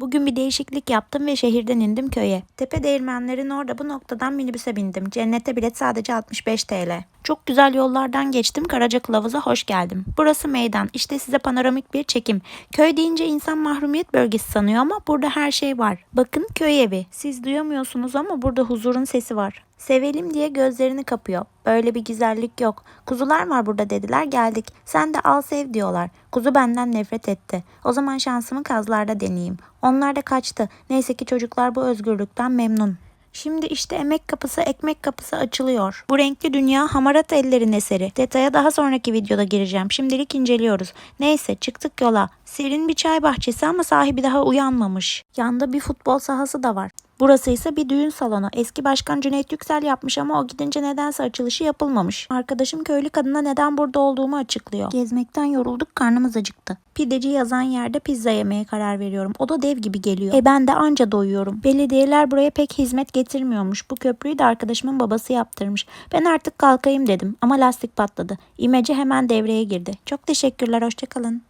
Bugün bir değişiklik yaptım ve şehirden indim köye. Tepe değirmenlerin orada bu noktadan minibüse bindim. Cennete bilet sadece 65 TL. Çok güzel yollardan geçtim. Karaca Kılavuz'a hoş geldim. Burası meydan. İşte size panoramik bir çekim. Köy deyince insan mahrumiyet bölgesi sanıyor ama burada her şey var. Bakın köy evi. Siz duyamıyorsunuz ama burada huzurun sesi var. Sevelim diye gözlerini kapıyor. Böyle bir güzellik yok. Kuzular var burada dediler geldik. Sen de al sev diyorlar. Kuzu benden nefret etti. O zaman şansımı kazlarda deneyeyim. Onlar da kaçtı. Neyse ki çocuklar bu özgürlükten memnun. Şimdi işte emek kapısı ekmek kapısı açılıyor. Bu renkli dünya hamarat ellerin eseri. Detaya daha sonraki videoda gireceğim. Şimdilik inceliyoruz. Neyse çıktık yola. Serin bir çay bahçesi ama sahibi daha uyanmamış. Yanda bir futbol sahası da var. Burası ise bir düğün salonu. Eski başkan Cüneyt Yüksel yapmış ama o gidince nedense açılışı yapılmamış. Arkadaşım köylü kadına neden burada olduğumu açıklıyor. Gezmekten yorulduk karnımız acıktı. Pideci yazan yerde pizza yemeye karar veriyorum. O da dev gibi geliyor. E ben de anca doyuyorum. Belediyeler buraya pek hizmet getirmiyormuş. Bu köprüyü de arkadaşımın babası yaptırmış. Ben artık kalkayım dedim ama lastik patladı. İmece hemen devreye girdi. Çok teşekkürler hoşçakalın.